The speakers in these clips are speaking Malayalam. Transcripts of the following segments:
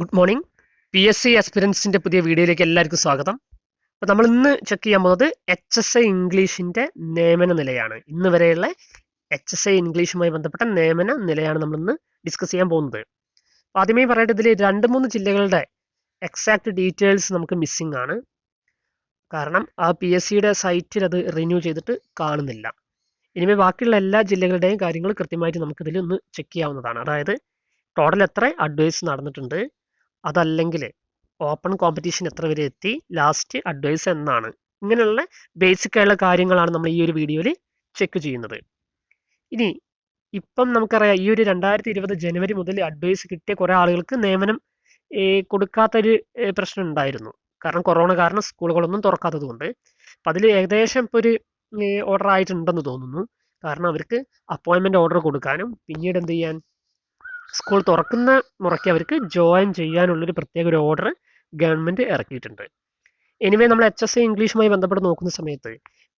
Good morning P S C എക്സ്പീരിയൻസിന്റെ പുതിയ വീഡിയോയിലേക്ക് എല്ലാവർക്കും സ്വാഗതം. അപ്പോൾ നമ്മൾ ഇന്ന് ചെക്ക് ചെയ്യാൻ പോകുന്നത് എച്ച് എസ് ഐ ഇംഗ്ലീഷിന്റെ നിയമന നിലയാണ്. ഇന്ന് വരെയുള്ള എച്ച് എസ് ഐ ഇംഗ്ലീഷുമായി ബന്ധപ്പെട്ട നിയമന നിലയാണ് നമ്മൾ ഇന്ന് ഡിസ്കസ് ചെയ്യാൻ പോകുന്നത്. ആദ്യമേ പറയട്ടെ ഇതിൽ രണ്ട് മൂന്ന് ജില്ലകളുടെ എക്സാക്ട് ഡീറ്റെയിൽസ് നമുക്ക് മിസ്സിംഗ് ആണ്. കാരണം ആ പി എസ് സിയുടെ സൈറ്റിൽ അത് റിന്യൂ ചെയ്തിട്ട് കാണുന്നില്ല. ഇനിമേ ബാക്കിയുള്ള എല്ലാ ജില്ലകളുടെയും കാര്യങ്ങൾ കൃത്യമായിട്ട് നമുക്കിതിൽ ഒന്ന് ചെക്ക് ചെയ്യാവുന്നതാണ്. അതായത് ടോട്ടൽ എത്ര അഡ്വൈസ് നടന്നിട്ടുണ്ട്? അതല്ലെങ്കിൽ ഓപ്പൺ കോമ്പറ്റീഷൻ എത്ര വരെ എത്തി? ലാസ്റ്റ് അഡ്വൈസ് എന്നാണ്. ഇങ്ങനെയുള്ള ബേസിക് ആയുള്ള കാര്യങ്ങളാണ് നമ്മൾ ഈ ഒരു വീഡിയോയിൽ ചെക്ക് ചെയ്യുന്നത്. ഇനി ഇപ്പം നമുക്കറിയാം ഈ ഒരു രണ്ടായിരത്തി ഇരുപത് ജനുവരി മുതൽ അഡ്വൈസ് കിട്ടിയ കുറേ ആളുകൾക്ക് നിയമനം കൊടുക്കാത്തൊരു പ്രശ്നം ഉണ്ടായിരുന്നു. കാരണം കൊറോണ കാരണം സ്കൂളുകളൊന്നും തുറക്കാത്തത് കൊണ്ട്. അപ്പം അതിൽ ഏകദേശം ഇപ്പോൾ ഒരു ഓർഡർ ആയിട്ടുണ്ടെന്ന് തോന്നുന്നു. കാരണം അവർക്ക് അപ്പോയിൻമെന്റ് ഓർഡർ കൊടുക്കാനും പിന്നീട് എന്ത് ചെയ്യാൻ? സ്കൂൾ തുറക്കുന്ന മുറയ്ക്ക് അവർക്ക് ജോയിൻ ചെയ്യാനുള്ളൊരു പ്രത്യേക ഒരു ഓർഡർ ഗവൺമെന്റ് ഇറക്കിയിട്ടുണ്ട്. എനിവേ നമ്മൾ എച്ച് എസ് ഐ ഇംഗ്ലീഷുമായി ബന്ധപ്പെട്ട് നോക്കുന്ന സമയത്ത്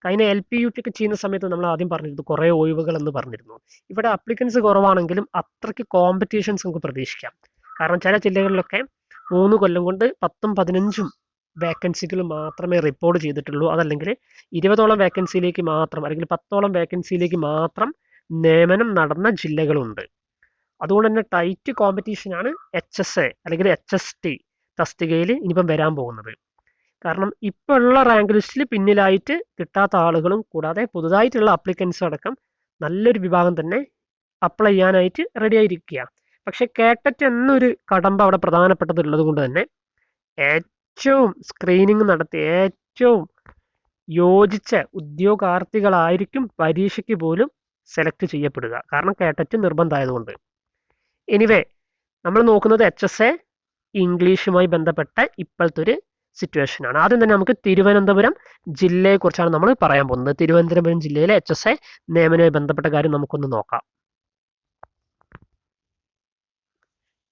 കഴിഞ്ഞ എൽ പി യു ടി ഒക്കെ ചെയ്യുന്ന സമയത്ത് നമ്മൾ ആദ്യം പറഞ്ഞിരുന്നു കുറേ ഒഴിവുകൾ എന്ന് പറഞ്ഞിരുന്നു. ഇവിടെ അപ്ലിക്കൻസ് കുറവാണെങ്കിലും അത്രയ്ക്ക് കോമ്പറ്റീഷൻസ് നമുക്ക് പ്രതീക്ഷിക്കാം. കാരണം ചില ജില്ലകളിലൊക്കെ മൂന്ന് കൊല്ലം കൊണ്ട് പത്തും പതിനഞ്ചും വേക്കൻസികൾ മാത്രമേ റിപ്പോർട്ട് ചെയ്തിട്ടുള്ളൂ. അതല്ലെങ്കിൽ ഇരുപതോളം വേക്കൻസിയിലേക്ക് മാത്രം അല്ലെങ്കിൽ പത്തോളം വേക്കൻസിയിലേക്ക് മാത്രം നിയമനം നടന്ന ജില്ലകളുണ്ട്. അതുകൊണ്ട് തന്നെ ടൈറ്റ് കോമ്പറ്റീഷനാണ് എച്ച് എസ് എ അല്ലെങ്കിൽ എച്ച് എസ് ടി തസ്തികയിൽ ഇനിയിപ്പം വരാൻ പോകുന്നത്. കാരണം ഇപ്പോൾ ഉള്ള റാങ്ക് ലിസ്റ്റിൽ പിന്നിലായിട്ട് കിട്ടാത്ത ആളുകളും കൂടാതെ പുതുതായിട്ടുള്ള അപ്ലിക്കൻസ് അടക്കം നല്ലൊരു വിഭാഗം തന്നെ അപ്ലൈ ചെയ്യാനായിട്ട് റെഡി ആയിരിക്കുക. പക്ഷെ കേട്ടറ്റ് എന്നൊരു കടമ്പ അവിടെ പ്രധാനപ്പെട്ടതുള്ളത് കൊണ്ട് തന്നെ ഏറ്റവും സ്ക്രീനിങ് നടത്തി ഏറ്റവും യോജിച്ച ഉദ്യോഗാർത്ഥികളായിരിക്കും പരീക്ഷയ്ക്ക് പോലും സെലക്ട് ചെയ്യപ്പെടുക. കാരണം കേട്ടറ്റ് നിർബന്ധമായതുകൊണ്ട്. എനിവേ നമ്മൾ നോക്കുന്നത് എച്ച് എസ് എ ഇംഗ്ലീഷുമായി ബന്ധപ്പെട്ട ഇപ്പോഴത്തെ ഒരു സിറ്റുവേഷൻ ആണ്. ആദ്യം തന്നെ നമുക്ക് തിരുവനന്തപുരം ജില്ലയെക്കുറിച്ചാണ് നമ്മൾ പറയാൻ പോകുന്നത്. തിരുവനന്തപുരം ജില്ലയിലെ എച്ച് എസ് എ നിയമനവുമായി ബന്ധപ്പെട്ട കാര്യം നമുക്കൊന്ന് നോക്കാം.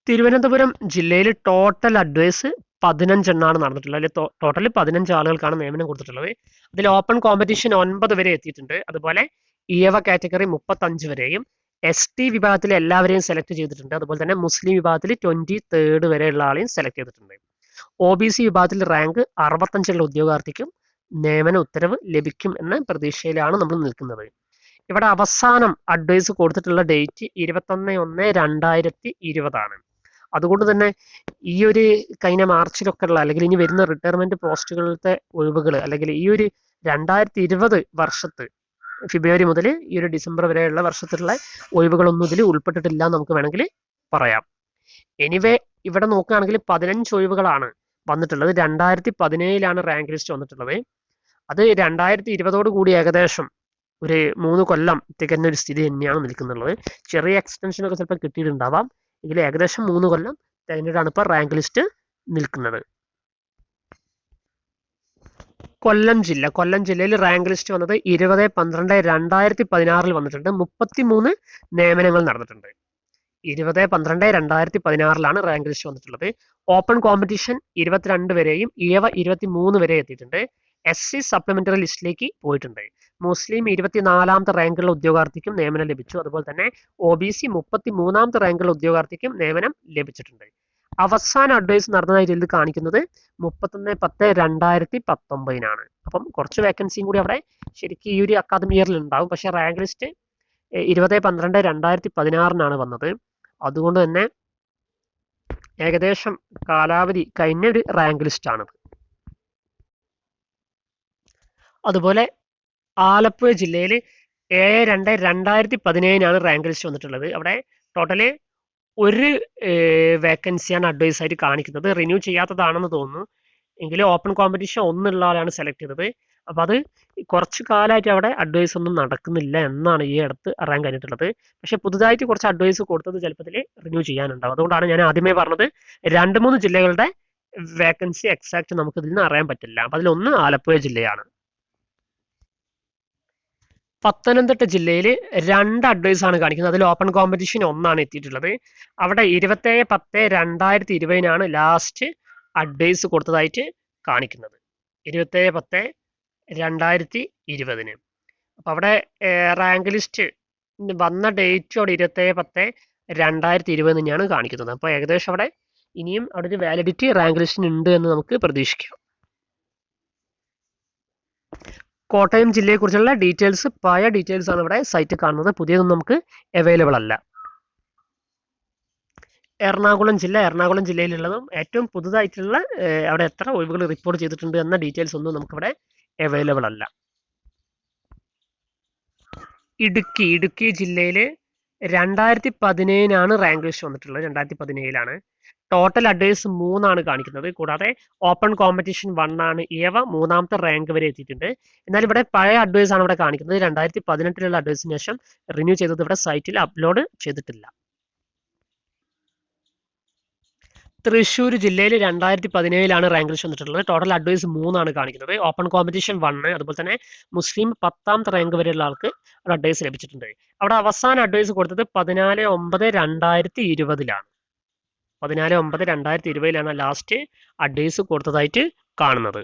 തിരുവനന്തപുരം ജില്ലയിൽ ടോട്ടൽ അഡ്വൈസ് പതിനഞ്ചെണ്ണാണ് നടന്നിട്ടുള്ളത്. അല്ലെങ്കിൽ ടോട്ടൽ പതിനഞ്ച് ആളുകൾക്കാണ് നിയമനം കൊടുത്തിട്ടുള്ളത്. അതിൽ ഓപ്പൺ കോമ്പറ്റീഷൻ ഒൻപത് വരെ എത്തിയിട്ടുണ്ട്. അതുപോലെ ഇയവ കാറ്റഗറി മുപ്പത്തഞ്ച് വരെയും എസ് ടി വിഭാഗത്തിലെ എല്ലാവരെയും സെലക്ട് ചെയ്തിട്ടുണ്ട്. അതുപോലെ തന്നെ മുസ്ലിം വിഭാഗത്തിൽ ട്വന്റി തേർഡ് വരെയുള്ള ആളെയും സെലക്ട് ചെയ്തിട്ടുണ്ട്. ഒ ബി സി വിഭാഗത്തിൽ റാങ്ക് അറുപത്തഞ്ചുള്ള ഉദ്യോഗാർത്ഥിക്കും നിയമന ഉത്തരവ് ലഭിക്കും എന്ന പ്രതീക്ഷയിലാണ് നമ്മൾ നിൽക്കുന്നത്. ഇവിടെ അവസാനം അഡ്വൈസ് കൊടുത്തിട്ടുള്ള ഡേറ്റ് ഇരുപത്തൊന്ന് ഒന്ന് രണ്ടായിരത്തി ഇരുപതാണ് അതുകൊണ്ട് തന്നെ ഈ ഒരു കഴിഞ്ഞ മാർച്ചിലൊക്കെ ഉള്ള അല്ലെങ്കിൽ ഇനി വരുന്ന റിട്ടയർമെന്റ് പോസ്റ്റുകളിലത്തെ ഒഴിവുകൾ അല്ലെങ്കിൽ ഈ ഒരു രണ്ടായിരത്തി ഇരുപത് വർഷത്ത് ഫെബ്രുവരി മുതൽ ഈ ഒരു ഡിസംബർ വരെയുള്ള വർഷത്തിലുള്ള ഒഴിവുകളൊന്നും ഇതിൽ ഉൾപ്പെട്ടിട്ടില്ല എന്ന് നമുക്ക് വേണമെങ്കിൽ പറയാം. എനിവേ ഇവിടെ നോക്കുകയാണെങ്കിൽ പതിനഞ്ച് ഒഴിവുകളാണ് വന്നിട്ടുള്ളത്. രണ്ടായിരത്തി പതിനേഴിലാണ് റാങ്ക് ലിസ്റ്റ് വന്നിട്ടുള്ളത്. അത് രണ്ടായിരത്തി ഇരുപതോട് കൂടി ഏകദേശം ഒരു മൂന്ന് കൊല്ലം തികഞ്ഞ ഒരു സ്ഥിതി തന്നെയാണ് നിൽക്കുന്നുള്ളത്. ചെറിയ എക്സ്റ്റൻഷൻ ഒക്കെ ചിലപ്പോൾ കിട്ടിയിട്ടുണ്ടാവാം. എങ്കിൽ ഏകദേശം മൂന്ന് കൊല്ലം തികഞ്ഞിട്ടാണ് ഇപ്പോൾ റാങ്ക് ലിസ്റ്റ് നിൽക്കുന്നത്. കൊല്ലം ജില്ല. കൊല്ലം ജില്ലയിൽ റാങ്ക് ലിസ്റ്റ് വന്നത് ഇരുപത് പന്ത്രണ്ട് രണ്ടായിരത്തി പതിനാറിൽ വന്നിട്ടുണ്ട്. മുപ്പത്തി മൂന്ന് നിയമനങ്ങൾ നടന്നിട്ടുണ്ട്. ഇരുപത് പന്ത്രണ്ട് രണ്ടായിരത്തി പതിനാറിലാണ് റാങ്ക് ലിസ്റ്റ് വന്നിട്ടുള്ളത്. ഓപ്പൺ കോമ്പറ്റീഷൻ ഇരുപത്തിരണ്ട് വരെയും ഇയവ ഇരുപത്തി മൂന്ന് വരെ എത്തിയിട്ടുണ്ട്. എസ് സി സപ്ലിമെന്ററി ലിസ്റ്റിലേക്ക് പോയിട്ടുണ്ട്. മുസ്ലിം ഇരുപത്തിനാലാമത്തെ റാങ്കുള്ള ഉദ്യോഗാർത്ഥിക്കും നിയമനം ലഭിച്ചു. അതുപോലെ തന്നെ ഒ ബി സി മുപ്പത്തി മൂന്നാമത്തെ റാങ്കുള്ള ഉദ്യോഗാർത്ഥിക്കും നിയമനം ലഭിച്ചിട്ടുണ്ട്. അവസാന അഡ്വൈസ് നടന്നതായിട്ട് ഇത് കാണിക്കുന്നത്? മുപ്പത്തൊന്ന് പത്ത് രണ്ടായിരത്തി പത്തൊമ്പതിനാണ് അപ്പം കുറച്ച് വേക്കൻസിയും കൂടി അവിടെ ശരിക്കും ഈ ഒരു അക്കാദമി ഇയറിൽ ഉണ്ടാവും. പക്ഷേ റാങ്ക് ലിസ്റ്റ് ഇരുപത് പന്ത്രണ്ട് രണ്ടായിരത്തി പതിനാറിനാണ് വന്നത്. അതുകൊണ്ട് തന്നെ ഏകദേശം കാലാവധി കഴിഞ്ഞ ഒരു റാങ്ക് ലിസ്റ്റാണത് അതുപോലെ ആലപ്പുഴ ജില്ലയിൽ ഏഴ് രണ്ട് രണ്ടായിരത്തി പതിനേഴിനാണ് റാങ്ക് ലിസ്റ്റ് വന്നിട്ടുള്ളത്. അവിടെ ടോട്ടൽ ഒരു വേക്കൻസിയാണ് അഡ്വൈസ് ആയിട്ട് കാണിക്കുന്നത്. റിന്യൂ ചെയ്യാത്തതാണെന്ന് തോന്നുന്നു. എങ്കിലും ഓപ്പൺ കോമ്പറ്റീഷൻ ഒന്നുള്ള ആളാണ് സെലക്ട് ചെയ്തത്. അപ്പോൾ അത് കുറച്ച് കാലമായിട്ട് അവിടെ അഡ്വൈസ് ഒന്നും നടക്കുന്നില്ല എന്നാണ് ഈ അടുത്ത് അറിയാൻ കഴിഞ്ഞിട്ടുള്ളത്. പക്ഷെ പുതുതായിട്ട് കുറച്ച് അഡ്വൈസ് കൊടുത്തത് ചിലപ്പോൾ റിന്യൂ ചെയ്യാനുണ്ടാവും. അതുകൊണ്ടാണ് ഞാൻ ആദ്യമേ പറഞ്ഞത് രണ്ട് മൂന്ന് ജില്ലകളുടെ വേക്കൻസി എക്സാക്ട് നമുക്ക് ഇതിൽ നിന്ന് അറിയാൻ പറ്റില്ല. അപ്പം അതിലൊന്ന് ആലപ്പുഴ ജില്ലയാണ്. പത്തനംതിട്ട ജില്ലയിൽ രണ്ട് അഡ്വൈസ് ആണ് കാണിക്കുന്നത്. അതിൽ ഓപ്പൺ കോമ്പറ്റീഷൻ ഒന്നാണ് എത്തിയിട്ടുള്ളത്. അവിടെ ഇരുപത്തേഴ് പത്ത് രണ്ടായിരത്തി ഇരുപതിനാണ് ലാസ്റ്റ് അഡ്വൈസ് കൊടുത്തതായിട്ട് കാണിക്കുന്നത്. ഇരുപത്തേഴ് പത്ത് രണ്ടായിരത്തി ഇരുപതിന്. അപ്പോൾ അവിടെ റാങ്ക് ലിസ്റ്റ് വന്ന ഡേറ്റ് അവിടെ ഇരുപത്തേഴ് പത്ത് രണ്ടായിരത്തി ഇരുപത് തന്നെയാണ് കാണിക്കുന്നത്. അപ്പോൾ ഏകദേശം അവിടെ ഇനിയും അവിടെ ഒരു വാലിഡിറ്റി റാങ്ക് ലിസ്റ്റിന് ഉണ്ട് എന്ന് നമുക്ക് പ്രതീക്ഷിക്കാം. കോട്ടയം ജില്ലയെക്കുറിച്ചുള്ള ഡീറ്റെയിൽസ് പഴയ ഡീറ്റെയിൽസ് ആണ് ഇവിടെ സൈറ്റ് കാണുന്നത്. പുതിയതൊന്നും നമുക്ക് അവൈലബിൾ അല്ല. എറണാകുളം ജില്ല എറണാകുളം ജില്ലയിലുള്ളതും ഏറ്റവും പുതുതായിട്ടുള്ള അവിടെ എത്ര ഒഴിവുകൾ റിപ്പോർട്ട് ചെയ്തിട്ടുണ്ട് എന്ന ഡീറ്റെയിൽസ് ഒന്നും നമുക്കിവിടെ അവൈലബിൾ അല്ല. ഇടുക്കി ഇടുക്കി ജില്ലയിൽ രണ്ടായിരത്തി പതിനേഴിനാണ് റാങ്ക് ലിസ്റ്റ് വന്നിട്ടുള്ളത്. രണ്ടായിരത്തി പതിനേഴിലാണ്. ടോട്ടൽ അഡ്വൈസ് മൂന്നാണ് കാണിക്കുന്നത്. കൂടാതെ ഓപ്പൺ കോമ്പറ്റീഷൻ വൺ ആണ് ഏവ മൂന്നാമത്തെ റാങ്ക് വരെ എത്തിയിട്ടുണ്ട്. എന്നാൽ ഇവിടെ പഴയ അഡ്വൈസ് ആണ് ഇവിടെ കാണിക്കുന്നത്. രണ്ടായിരത്തി പതിനെട്ടിലുള്ള അഡ്വൈസിന് ശേഷം റിന്യൂ ചെയ്തത് ഇവിടെ സൈറ്റിൽ അപ്ലോഡ് ചെയ്തിട്ടില്ല. തൃശ്ശൂർ ജില്ലയിൽ രണ്ടായിരത്തി പതിനേഴിലാണ് റാങ്ക് ലിസ്റ്റ് വന്നിട്ടുള്ളത്. ടോട്ടൽ അഡ്വൈസ് മൂന്നാണ് കാണിക്കുന്നത്. ഓപ്പൺ കോമ്പറ്റീഷൻ വണ്ണ് അതുപോലെ തന്നെ മുസ്ലിം പത്താമത്തെ റാങ്ക് വരെയുള്ള ആൾക്ക് അഡ്വൈസ് ലഭിച്ചിട്ടുണ്ട്. അവിടെ അവസാന അഡ്വൈസ് കൊടുത്തത് പതിനാല് ഒമ്പത് രണ്ടായിരത്തി ഇരുപതിലാണ്. പതിനാല് ഒമ്പത് രണ്ടായിരത്തി ഇരുപതിലാണ് ലാസ്റ്റ് അഡ്വൈസ് കൊടുത്തതായിട്ട് കാണുന്നത്.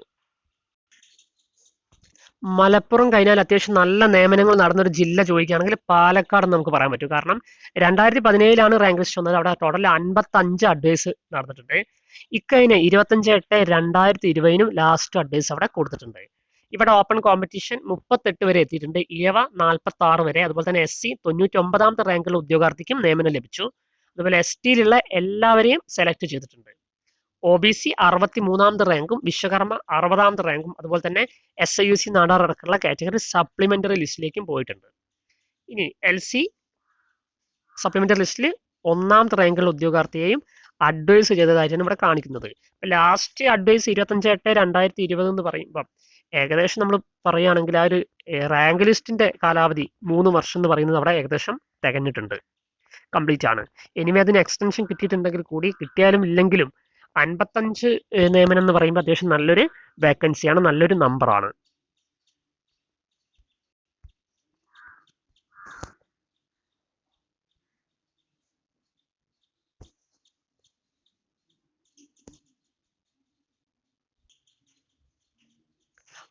മലപ്പുറം കഴിഞ്ഞാൽ അത്യാവശ്യം നല്ല നിയമനങ്ങൾ നടന്നൊരു ജില്ല ചോദിക്കുകയാണെങ്കിൽ പാലക്കാട് നമുക്ക് പറയാൻ പറ്റും. കാരണം രണ്ടായിരത്തി പതിനേഴിലാണ് റാങ്ക് ലിസ്റ്റ് വന്നത്. അവിടെ ടോട്ടൽ അൻപത്തി അഞ്ച് അഡ്വൈസ് നടന്നിട്ടുണ്ട്. ഇക്കഴിഞ്ഞ ഇരുപത്തഞ്ച് എട്ട് രണ്ടായിരത്തി ഇരുപതിനും ലാസ്റ്റ് അഡ്വൈസ് അവിടെ കൊടുത്തിട്ടുണ്ട്. ഇവിടെ ഓപ്പൺ കോമ്പറ്റീഷൻ മുപ്പത്തെട്ട് വരെ എത്തിയിട്ടുണ്ട്. ഇയവ നാൽപ്പത്തി ആറ് വരെ. അതുപോലെ തന്നെ എസ് സി തൊണ്ണൂറ്റി ഒമ്പതാമത്തെ റാങ്കിലുള്ള ഉദ്യോഗാർത്ഥിക്കും നിയമനം ലഭിച്ചു. അതുപോലെ എസ് ടിയിലുള്ള എല്ലാവരെയും സെലക്ട് ചെയ്തിട്ടുണ്ട്. ഒ ബി സി അറുപത്തി മൂന്നാമത്തെ റാങ്കും വിശ്വകർമ്മ അറുപതാമത്തെ റാങ്കും അതുപോലെ തന്നെ S I U C Nadar അടക്കമുള്ള കാറ്റഗറി സപ്ലിമെന്ററി ലിസ്റ്റിലേക്കും പോയിട്ടുണ്ട്. ഇനി എൽ സി സപ്ലിമെന്ററി ലിസ്റ്റിൽ ഒന്നാമത്തെ റാങ്കിലുള്ള ഉദ്യോഗാർത്ഥിയെയും അഡ്വൈസ് ചെയ്തതായിട്ടാണ് ഇവിടെ കാണിക്കുന്നത്. ലാസ്റ്റ് അഡ്വൈസ് ഇരുപത്തഞ്ച് എട്ട് രണ്ടായിരത്തി ഇരുപത് എന്ന് പറയുമ്പോൾ ഏകദേശം നമ്മൾ പറയുകയാണെങ്കിൽ ആ ഒരു റാങ്ക് ലിസ്റ്റിന്റെ കാലാവധി മൂന്ന് വർഷം എന്ന് പറയുന്നത് അവിടെ ഏകദേശം തികഞ്ഞിട്ടുണ്ട്. കംപ്ലീറ്റ് ആണ്. എനിവേ അതിന് എക്സ്റ്റൻഷൻ കിട്ടിയിട്ടുണ്ടെങ്കിൽ കൂടി കിട്ടിയാലും ഇല്ലെങ്കിലും അൻപത്തഞ്ച് നിയമനം എന്ന് പറയുമ്പോൾ അത്യാവശ്യം നല്ലൊരു വേക്കൻസിയാണ് നല്ലൊരു നമ്പറാണ്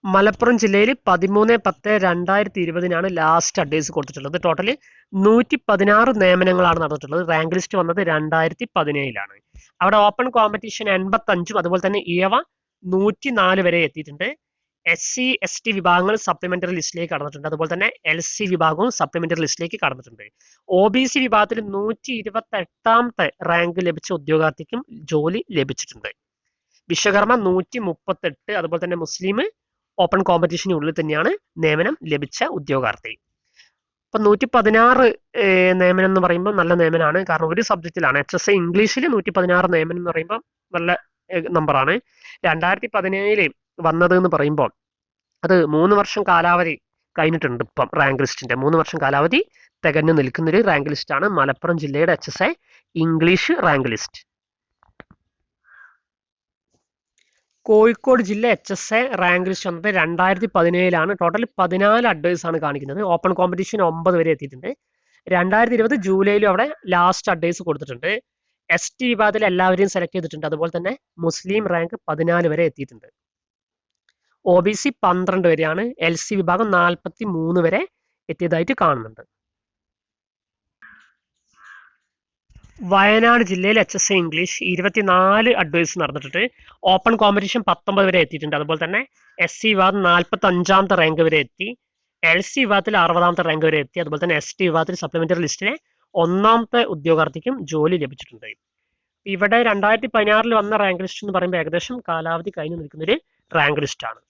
മലപ്പുറം ജില്ലയിൽ പതിമൂന്ന് പത്ത് രണ്ടായിരത്തി ഇരുപതിനാണ് ലാസ്റ്റ് അഡ്വൈസ് കൊടുത്തിട്ടുള്ളത്. ടോട്ടൽ നൂറ്റി പതിനാറ് നിയമനങ്ങളാണ് നടന്നിട്ടുള്ളത്. റാങ്ക് ലിസ്റ്റ് വന്നത് രണ്ടായിരത്തി പതിനേഴിലാണ് അവിടെ ഓപ്പൺ കോമ്പറ്റീഷൻ എൺപത്തഞ്ചും അതുപോലെ തന്നെ ഇയവ നൂറ്റി നാല് വരെ എത്തിയിട്ടുണ്ട്. എസ് സി എസ് ടി വിഭാഗങ്ങൾ സപ്ലിമെന്ററി ലിസ്റ്റിലേക്ക് കടന്നിട്ടുണ്ട്. അതുപോലെ തന്നെ എൽ സി വിഭാഗവും സപ്ലിമെന്ററി ലിസ്റ്റിലേക്ക് കടന്നിട്ടുണ്ട്. ഒ ബി സി വിഭാഗത്തിൽ നൂറ്റി ഇരുപത്തി എട്ടാമത്തെ റാങ്ക് ലഭിച്ച ഉദ്യോഗാർത്ഥിക്കും ജോലി ലഭിച്ചിട്ടുണ്ട്. വിശ്വകർമ്മ നൂറ്റി മുപ്പത്തെട്ട് അതുപോലെ തന്നെ മുസ്ലിം ഓപ്പൺ കോമ്പറ്റീഷനുള്ളിൽ തന്നെയാണ് നിയമനം ലഭിച്ച ഉദ്യോഗാർത്ഥി. അപ്പൊ നൂറ്റി പതിനാറ് നിയമനം എന്ന് പറയുമ്പോൾ നല്ല നിയമനമാണ് കാരണം ഒരു സബ്ജക്റ്റിലാണ്. എച്ച് എസ് ഐ ഇംഗ്ലീഷിൽ നൂറ്റി പതിനാറ് നിയമനം എന്ന് പറയുമ്പോൾ നല്ല നമ്പറാണ് രണ്ടായിരത്തി പതിനേഴിൽ വന്നത് എന്ന് പറയുമ്പോൾ അത് മൂന്ന് വർഷം കാലാവധി കഴിഞ്ഞിട്ടുണ്ട് ഇപ്പം റാങ്ക് ലിസ്റ്റിന്റെ മൂന്ന് വർഷം കാലാവധി തികഞ്ഞു നിൽക്കുന്ന ഒരു റാങ്ക് ലിസ്റ്റാണ് മലപ്പുറം ജില്ലയുടെ H S I English rank list Kozhikode ജില്ല H S A rank list വന്നത് രണ്ടായിരത്തി പതിനേഴിലാണ് ടോട്ടൽ പതിനാല് അഡ്വൈസ് ആണ് കാണിക്കുന്നത്. ഓപ്പൺ കോമ്പറ്റീഷൻ ഒമ്പത് വരെ എത്തിയിട്ടുണ്ട്. രണ്ടായിരത്തി ഇരുപത് ജൂലൈയിലും അവിടെ ലാസ്റ്റ് അഡ്വൈസ് കൊടുത്തിട്ടുണ്ട്. എസ് ടി വിഭാഗത്തിൽ എല്ലാവരെയും സെലക്ട് ചെയ്തിട്ടുണ്ട്. അതുപോലെ തന്നെ മുസ്ലിം റാങ്ക് പതിനാല് വരെ എത്തിയിട്ടുണ്ട്. ഒ ബി സി പന്ത്രണ്ട് വരെയാണ്. എൽ സി വിഭാഗം നാൽപ്പത്തി മൂന്ന് വരെ എത്തിയതായിട്ട് കാണുന്നുണ്ട്. വയനാട് ജില്ലയിൽ എച്ച് എസ് ഇംഗ്ലീഷ് ഇരുപത്തിനാല് അഡ്വൈസ് നടന്നിട്ടുണ്ട്. ഓപ്പൺ കോമ്പറ്റീഷൻ പത്തൊമ്പത് വരെ എത്തിയിട്ടുണ്ട്. അതുപോലെ തന്നെ എസ് സി വിഭാഗം നാൽപ്പത്തി അഞ്ചാമത്തെ റാങ്ക് വരെ എത്തി. എൽ സി വിഭാഗത്തിൽ അറുപതാമത്തെ റാങ്ക് വരെ എത്തി. അതുപോലെ തന്നെ എസ് ടി വിഭാഗത്തിൽ സപ്ലിമെന്ററി ലിസ്റ്റിലെ ഒന്നാമത്തെ ഉദ്യോഗാർത്ഥിക്കും ജോലി ലഭിച്ചിട്ടുണ്ട്. ഇവിടെ രണ്ടായിരത്തി പതിനാറിൽ വന്ന റാങ്ക് ലിസ്റ്റ് എന്ന് പറയുമ്പോൾ ഏകദേശം കാലാവധി കഴിഞ്ഞു നിൽക്കുന്ന ഒരു റാങ്ക് ലിസ്റ്റ് ആണ്.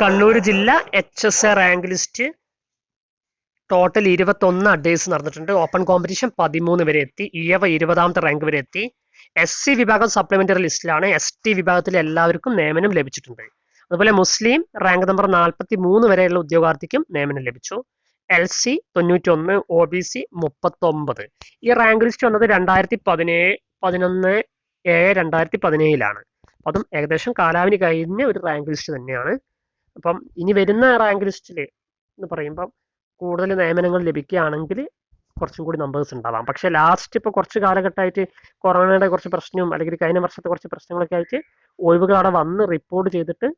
കണ്ണൂർ ജില്ല H S A rank list total ഇരുപത്തൊന്ന് അഡ്വൈസ് നടന്നിട്ടുണ്ട്. ഓപ്പൺ കോമ്പറ്റീഷൻ പതിമൂന്ന് വരെ എത്തി. ഇയവ ഇരുപതാമത്തെ റാങ്ക് വരെ എത്തി. എസ് സി വിഭാഗം സപ്ലിമെന്ററി ലിസ്റ്റിലാണ് എസ് ടി വിഭാഗത്തിൽ എല്ലാവർക്കും നിയമനം ലഭിച്ചിട്ടുണ്ട്. അതുപോലെ മുസ്ലിം റാങ്ക് നമ്പർ നാൽപ്പത്തി മൂന്ന് വരെയുള്ള ഉദ്യോഗാർത്ഥിക്കും നിയമനം ലഭിച്ചു. എൽ സി തൊണ്ണൂറ്റി ഒന്ന് ഒ ബി സി മുപ്പത്തൊമ്പത്. ഈ റാങ്ക് ലിസ്റ്റ് വന്നത് രണ്ടായിരത്തി പതിനേഴ് പതിനൊന്ന് ഏഴ് രണ്ടായിരത്തി പതിനേഴിലാണ് അതും ഏകദേശം കാലാവിന് കഴിഞ്ഞ ഒരു റാങ്ക് ലിസ്റ്റ് തന്നെയാണ്. അപ്പം ഇനി വരുന്ന റാങ്ക് ലിസ്റ്റിൽ എന്ന് പറയുമ്പം കൂടുതൽ നിയമനങ്ങൾ ലഭിക്കുകയാണെങ്കിൽ കുറച്ചും കൂടി നമ്പേഴ്സ് ഉണ്ടാവാം. പക്ഷേ ലാസ്റ്റ് ഇപ്പോൾ കുറച്ച് കാലഘട്ടമായിട്ട് കൊറോണയുടെ കുറച്ച് പ്രശ്നവും അല്ലെങ്കിൽ കഴിഞ്ഞ വർഷത്തെ കുറച്ച് പ്രശ്നങ്ങളൊക്കെ ആയിട്ട് ഒഴിവുകൾ അവിടെ വന്ന് റിപ്പോർട്ട് ചെയ്തിട്ട്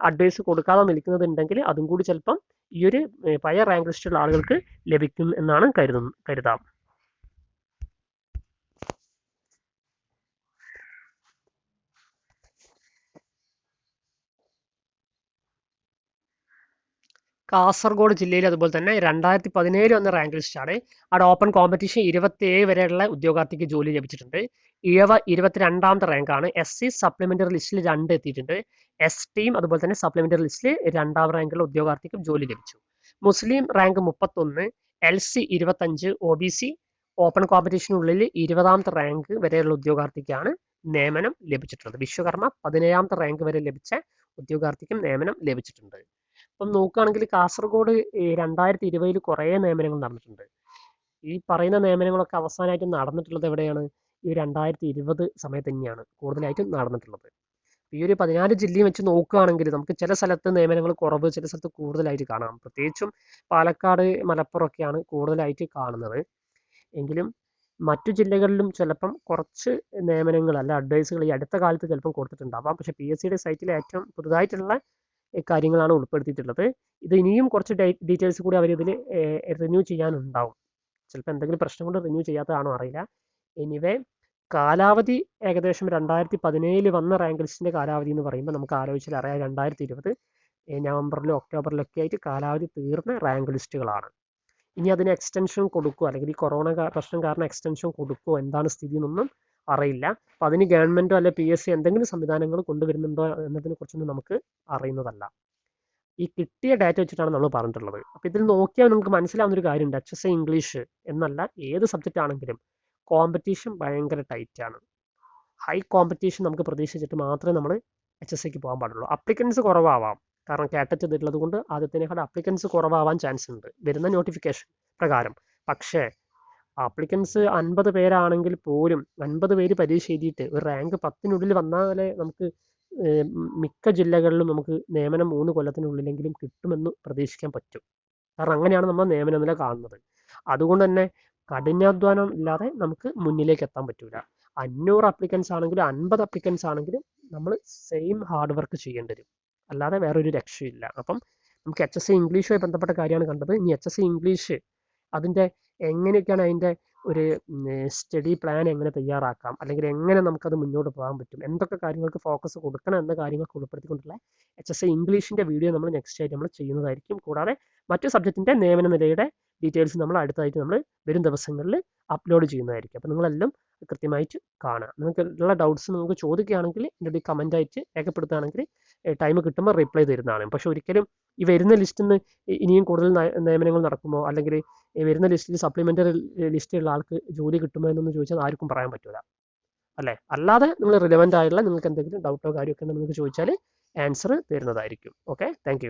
അഡ്വൈസ് കൊടുക്കാതെ നിൽക്കുന്നതുണ്ടെങ്കിൽ അതും കൂടി ചിലപ്പം ഈ ഒരു പഴയ റാങ്ക് ലിസ്റ്റുള്ള ആളുകൾക്ക് ലഭിക്കും എന്നാണ് കരുതുന്നത് കരുതാം. കാസർഗോഡ് ജില്ലയിൽ അതുപോലെ തന്നെ രണ്ടായിരത്തി പതിനേഴ് വന്ന റാങ്ക് ലിസ്റ്റാണ് അവിടെ ഓപ്പൺ കോമ്പറ്റീഷൻ ഇരുപത്തിയേഴ് വരെയുള്ള ഉദ്യോഗാർത്ഥിക്ക് ജോലി ലഭിച്ചിട്ടുണ്ട്. ഇഴവ ഇരുപത്തിരണ്ടാമത്തെ റാങ്കാണ് എസ് സി സപ്ലിമെന്ററി ലിസ്റ്റിൽ രണ്ട് എത്തിയിട്ടുണ്ട്. എസ് ടിയും അതുപോലെ തന്നെ സപ്ലിമെന്ററി ലിസ്റ്റിൽ രണ്ടാം റാങ്കുള്ള ഉദ്യോഗാർത്ഥിക്കും ജോലി ലഭിച്ചു. മുസ്ലിം റാങ്ക് മുപ്പത്തൊന്ന് എൽ സി ഇരുപത്തഞ്ച് ഒ ബി സി ഓപ്പൺ കോമ്പറ്റീഷനുള്ളിൽ ഇരുപതാമത്തെ റാങ്ക് വരെയുള്ള ഉദ്യോഗാർത്ഥിക്കാണ് നിയമനം ലഭിച്ചിട്ടുള്ളത്. വിശ്വകർമ്മ പതിനേഴാമത്തെ റാങ്ക് വരെ ലഭിച്ച ഉദ്യോഗാർത്ഥിക്കും നിയമനം ലഭിച്ചിട്ടുണ്ട്. അപ്പം നോക്കുകയാണെങ്കിൽ കാസർഗോഡ് രണ്ടായിരത്തി ഇരുപതിൽ കുറേ നിയമനങ്ങൾ നടന്നിട്ടുണ്ട്. ഈ പറയുന്ന നിയമനങ്ങളൊക്കെ അവസാനമായിട്ട് നടന്നിട്ടുള്ളത് എവിടെയാണ്? ഈ രണ്ടായിരത്തി ഇരുപത് സമയത്ത് തന്നെയാണ് കൂടുതലായിട്ടും നടന്നിട്ടുള്ളത്. ഈ ഒരു പതിനാല് ജില്ലയും വെച്ച് നോക്കുകയാണെങ്കിൽ നമുക്ക് ചില സ്ഥലത്ത് നിയമനങ്ങൾ കുറവ് ചില സ്ഥലത്ത് കൂടുതലായിട്ട് കാണാം. പ്രത്യേകിച്ചും പാലക്കാട് മലപ്പുറം ഒക്കെയാണ് കൂടുതലായിട്ട് കാണുന്നത്. എങ്കിലും മറ്റു ജില്ലകളിലും ചിലപ്പം കുറച്ച് നിയമനങ്ങൾ അല്ല അഡ്വൈസുകൾ ഈ അടുത്ത കാലത്ത് ചിലപ്പം കൊടുത്തിട്ടുണ്ടാവാം. പക്ഷേ പി എസ് സിയുടെ സൈറ്റിൽ ഏറ്റവും പുതുതായിട്ടുള്ള കാര്യങ്ങളാണ് ഉൾപ്പെടുത്തിയിട്ടുള്ളത്. ഇത് ഇനിയും കുറച്ച് ഡീറ്റെയിൽസ് കൂടി അവർ ഇതിൽ റിന്യൂ ചെയ്യാനുണ്ടാവും. ചിലപ്പോൾ എന്തെങ്കിലും പ്രശ്നം കൊണ്ട് റിന്യൂ ചെയ്യാത്തതാണോ അറിയില്ല. എനിവേ കാലാവധി ഏകദേശം രണ്ടായിരത്തി പതിനേഴിൽ വന്ന റാങ്ക് ലിസ്റ്റിന്റെ കാലാവധി എന്ന് പറയുമ്പോൾ നമുക്ക് ആലോചിച്ചാൽ അറിയാം രണ്ടായിരത്തി ഇരുപത് നവംബറിലും ഒക്ടോബറിലൊക്കെ ആയിട്ട് കാലാവധി തീർന്ന റാങ്ക് ലിസ്റ്റുകളാണ് ഇനി അതിന് എക്സ്റ്റൻഷൻ കൊടുക്കുമോ അല്ലെങ്കിൽ ഈ കൊറോണ പ്രശ്നം കാരണം എക്സ്റ്റൻഷൻ കൊടുക്കുമോ എന്താണ് സ്ഥിതി എന്നൊന്നും അറിയില്ല. അപ്പം അതിന് ഗവൺമെന്റോ അല്ലെ പി എസ് സി എന്തെങ്കിലും സംവിധാനങ്ങൾ കൊണ്ടുവരുന്നുണ്ടോ എന്നതിനെ കുറിച്ചൊന്നും നമുക്ക് അറിയുന്നതല്ല. ഈ കിട്ടിയ ഡാറ്റ വെച്ചിട്ടാണ് നമ്മൾ പറഞ്ഞിട്ടുള്ളത്. അപ്പോൾ ഇതിൽ നോക്കിയാൽ നമുക്ക് മനസ്സിലാവുന്ന ഒരു കാര്യമുണ്ട് എച്ച് ഇംഗ്ലീഷ് എന്നല്ല ഏത് സബ്ജക്റ്റ് ആണെങ്കിലും കോമ്പറ്റീഷൻ ഭയങ്കര ടൈറ്റ് ആണ്. ഹൈ കോമ്പറ്റീഷൻ നമുക്ക് പ്രതീക്ഷിച്ചിട്ട് മാത്രമേ നമ്മൾ എച്ച് എസ് സിക്ക് പോകാൻ പാടുള്ളൂ. അപ്ലിക്കൻസ് കുറവാവാം. കാരണം കാറ്ററ്റ് ചെയ്തിട്ടുള്ളത് കൊണ്ട് ആദ്യത്തിനേക്കാൾ അപ്ലിക്കൻസ് കുറവാവാൻ ചാൻസ് ഉണ്ട്. വരുന്ന നോട്ടിഫിക്കേഷൻ പ്രകാരം. പക്ഷേ ആപ്ലിക്കൻസ് അൻപത് പേരാണെങ്കിൽ പോലും അൻപത് പേര് പരീക്ഷ എഴുതിയിട്ട് ഒരു റാങ്ക് പത്തിനുള്ളിൽ വന്നാലേ നമുക്ക് മിക്ക ജില്ലകളിലും നമുക്ക് നിയമനം മൂന്ന് കൊല്ലത്തിനുള്ളിലെങ്കിലും കിട്ടുമെന്ന് പ്രതീക്ഷിക്കാൻ പറ്റും. കാരണം അങ്ങനെയാണ് നമ്മൾ നിയമന നില കാണുന്നത്. അതുകൊണ്ട് തന്നെ കഠിനാധ്വാനം ഇല്ലാതെ നമുക്ക് മുന്നിലേക്ക് എത്താൻ പറ്റൂല. അഞ്ഞൂറ് അപ്ലിക്കൻസ് ആണെങ്കിലും അൻപത് അപ്ലിക്കൻസ് ആണെങ്കിലും നമ്മൾ സെയിം ഹാർഡ് വർക്ക് ചെയ്യേണ്ടി വരും. അല്ലാതെ വേറൊരു രക്ഷയില്ല. അപ്പം നമുക്ക് എച്ച് എസ് സി ഇംഗ്ലീഷുമായി ബന്ധപ്പെട്ട കാര്യമാണ് കണ്ടത്. ഇനി എച്ച് എസ് സി ഇംഗ്ലീഷ് അതിന്റെ എങ്ങനെയൊക്കെയാണ് അതിന്റെ ഒരു സ്റ്റഡി പ്ലാൻ എങ്ങനെ തയ്യാറാക്കാം? അല്ലെങ്കിൽ എങ്ങനെ നമുക്കത് മുന്നോട്ട് പോകാൻ പറ്റും? എന്തൊക്കെ കാര്യങ്ങൾക്ക് ഫോക്കസ് കൊടുക്കണം എന്ന കാര്യങ്ങൾക്ക് ഉൾപ്പെടുത്തിക്കൊണ്ടുള്ള എച്ച് എസ് ഐ ഇംഗ്ലീഷിന്റെ വീഡിയോ നമ്മൾ നെക്സ്റ്റ് ആയിട്ട് നമ്മൾ ചെയ്യുന്നതായിരിക്കും. കൂടാതെ മറ്റു സബ്ജക്റ്റിന്റെ നിയമന നിലയുടെ ഡീറ്റെയിൽസ് നമ്മൾ അടുത്തായിട്ട് നമ്മൾ വരും ദിവസങ്ങളിൽ അപ്ലോഡ് ചെയ്യുന്നതായിരിക്കും. അപ്പോൾ നിങ്ങളെല്ലാം കൃത്യമായിട്ട് കാണുക. നിങ്ങൾക്ക് ഉള്ള ഡൗട്ട്സ് നിങ്ങൾക്ക് ചോദിക്കുകയാണെങ്കിൽ എന്റെ കമന്റ് ആയിട്ട് രേഖപ്പെടുത്തുകയാണെങ്കിൽ ടൈം കിട്ടുമ്പോൾ റിപ്ലൈ തരുന്നതാണ്. പക്ഷെ ഒരിക്കലും ഈ വരുന്ന ലിസ്റ്റിൽ നിന്ന് ഇനിയും കൂടുതൽ നിയമനങ്ങൾ നടക്കുമോ? അല്ലെങ്കിൽ വരുന്ന ലിസ്റ്റിൽ സപ്ലിമെന്ററി ലിസ്റ്റിലുള്ള ആൾക്ക് ജോലി കിട്ടുമോ എന്നൊന്നും ചോദിച്ചാൽ ആർക്കും പറയാൻ പറ്റില്ല അല്ലേ? അല്ലാതെ നിങ്ങൾ റിലവന്റ് ആയിട്ടുള്ള നിങ്ങൾക്ക് എന്തെങ്കിലും ഡൗട്ടോ കാര്യമൊക്കെ നിങ്ങൾക്ക് ചോദിച്ചാൽ ആൻസർ തരുന്നതായിരിക്കും. Okay thank